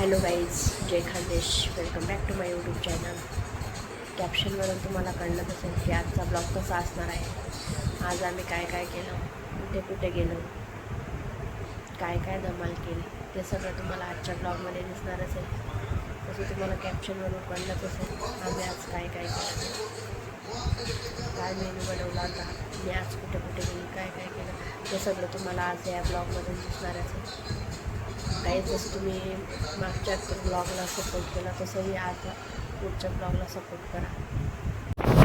Hello guys Jai Khandesh. Welcome back to my YouTube channel कॅप्शनवरून तुम्हाला कळलं असेल की आजचा ब्लॉग कसा असणार आहे. आज आम्ही काय काय केलं कुठे कुठे गेलो काय काय धमाल केली ते सगळं तुम्हाला आजच्या ब्लॉगमध्ये दिसणार असेल. तसं तुम्हाला कॅप्शनवरून कळलंच असेल आम्ही आज काय काय केलं. काय मेनू बनवला होता मी आज कुठे कुठे गेली काय काय केलं ते सगळं तुम्हाला आज या ब्लॉगमधून दिसणार असेल. काही जसं तुम्ही मागच्या ब्लॉगला सपोर्ट केला तसंही आज पुढच्या ब्लॉगला सपोर्ट करा.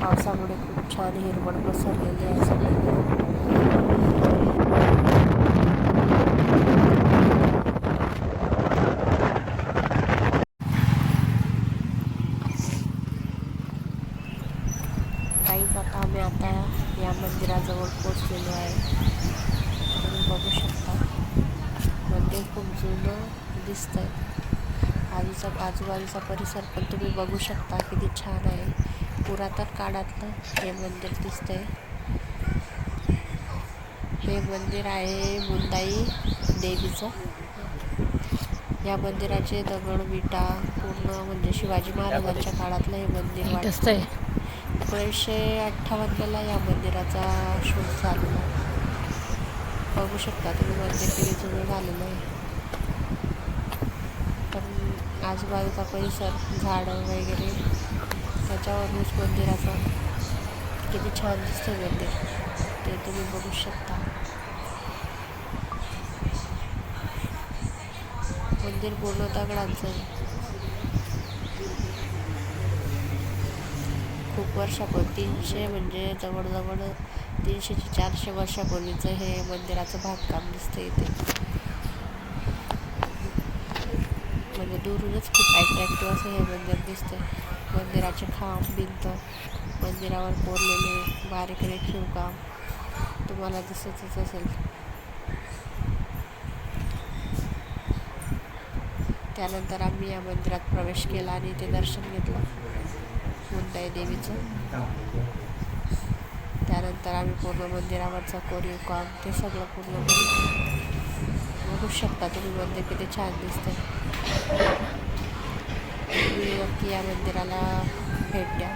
पावसामुळे खूप छान हिरवळ पसरलेली आहे सगळीकडे काहीच आता आम्ही आता या मंदिराजवळ पोचलेलो आहे. तुम्ही बघू शकता. मंदिर खूप जुनं दिसतंय. आजूचा आजूबाजूचा परिसर पण तुम्ही बघू शकता किती छान आहे. पुरातन काळातलं हे मंदिर दिसतंय. हे मंदिर आहे मुंदाई देवीचं. या मंदिराचे दगड विटा पूर्ण म्हणजे शिवाजी महाराजांच्या काळातलं हे मंदिर वाटतंय. एकोणीसशे अठ्ठावन्नला या मंदिराचा शोध झालेला बघू शकता तुम्ही मंदिर किती जुनं झालेलं आहे. पण आजूबाजूचा परिसर झाडं वगैरे त्याच्यावरूनच मंदिराचं किती छान दिसतं मंदिर. ते तुम्ही बघू शकता. मंदिर पूर्ण दगडांचं आहे. खूप वर्षापूर्वी तीनशे म्हणजे जवळजवळ तीनशे ते चारशे वर्षापूर्वीचं हे मंदिराचं बांधकाम दिसतं इथे. म्हणजे दुरूनच खूप अट्रॅक्टिव्ह असं हे मंदिर दिसतं मंदिराचे खांब भिंत मंदिरावर कोरलेले बारीक रेखीव काम तुम्हाला दिसतच असेल. त्यानंतर आम्ही या मंदिरात प्रवेश केला आणि ते दर्शन घेतलं. देवीचं. त्यानंतर आम्ही पूर्ण मंदिरावरचं कोरीव काम ते सगळं पूर्ण. बघू शकता तुम्ही मंदिर किती छान तुम्ही नक्की या मंदिराला भेट द्या.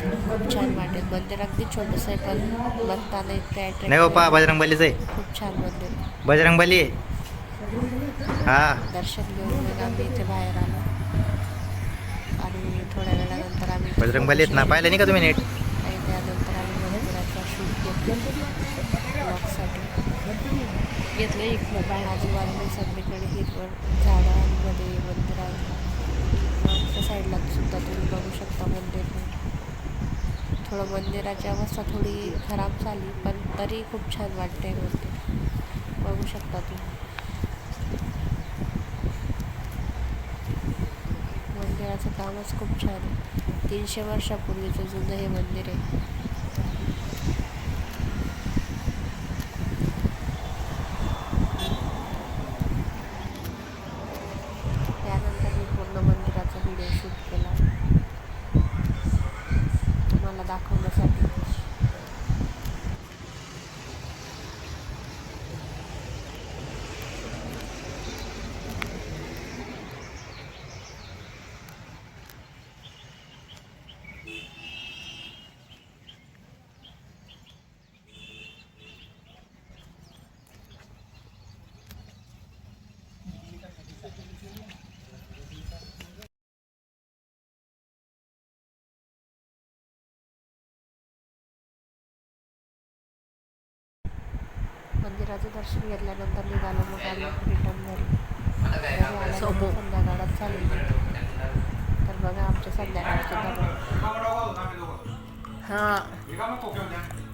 खूप छान वाटेल. मंदिर अगदी छोटंसं आहे पण बघताना इतकं नाही बाप्पा. बजरंगबलीच आहे. खूप छान मंदिर. बजरंगबली आहे. हा. दर्शन घेऊन मग आम्ही इथे बाहेर आलो आणि थोड्या वेळानंतर आम्ही बजरंगबली ना पाहिलं नाही का तुम्ही नीट? शूट घेतला ब्लॉगसाठी घेतलं एक मोबाईल आजूबाजूला सगळीकडे हिरवळ झाडांमध्ये मंदिर साईडला सुद्धा तुम्ही बघू शकता मंदिर. थोडं मंदिराची अवस्था थोडी खराब झाली पण तरी खूप छान वाटते मंदिर बघू शकता तुम्ही. मंदिराचं कामच खूप छान आहे. तीनशे वर्षापूर्वीचं जुनं हे मंदिर आहे. त्यानंतर मी पूर्ण मंदिराचा व्हिडिओ शूट केला. तुम्हाला दाखवण्यासाठी. मंदिराचं दर्शन घेतल्यानंतर निघालो मग आम्ही रिटर्न घरी आल्यानंतर संध्याकाळात चालू तर बघा आमच्या संध्याकाळचे हां.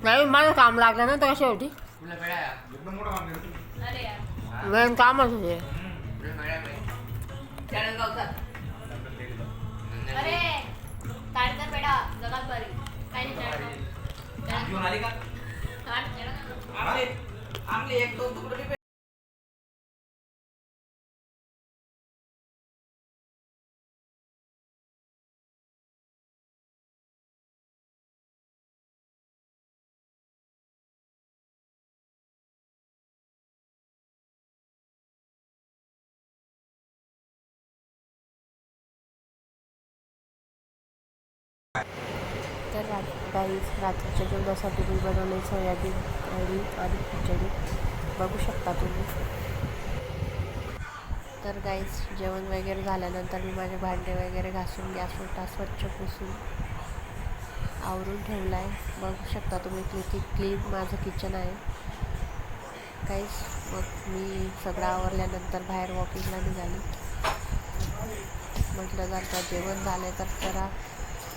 नाही माझं काम लागलं ना तर शेवटी. मेन कामच होते. तर रा गाईज रात्रीच्या जेवणासाठी मी बनवले सोयाबीन कढी आणि खिचडी. बघू शकता तुम्ही. तर गाईज जेवण वगैरे झाल्यानंतर मी माझे भांडे वगैरे घासून गॅस उठा स्वच्छ पुसून आवरून ठेवला आहे बघू शकता तुम्ही किती क्लीन माझं किचन आहे. काहीच मग मी सगळं आवरल्यानंतर बाहेर वॉकिंगला निघाली. म्हटलं जर का जेवण झालं तर जरा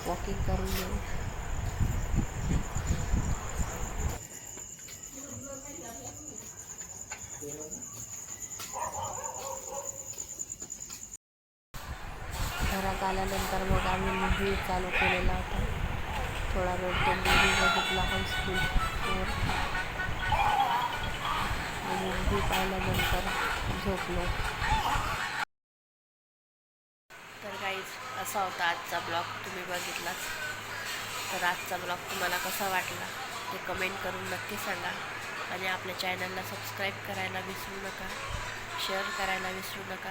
वॉकिंग करून येऊ घरात आल्यानंतर मग आम्ही मूव्ही चालू केलेला होता. थोडा वेळ तो मूव्ही बघितला हाऊसफुलवर मूव्ही पाहिल्यानंतर झोपलो तर काहीच असा होता आजचा ब्लॉग तुम्ही बघितलाच? तर आजचा ब्लॉग तुम्हाला कसा वाटला ते कमेंट करून नक्की सांगा. आणि आपल्या चॅनलला सबस्क्राईब करायला विसरू नका. शेअर करायला विसरू नका.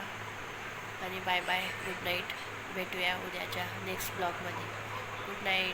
आणि बाय बाय गुड नाईट भेटूया उद्याच्या नेक्स्ट ब्लॉगमध्ये गुड नाईट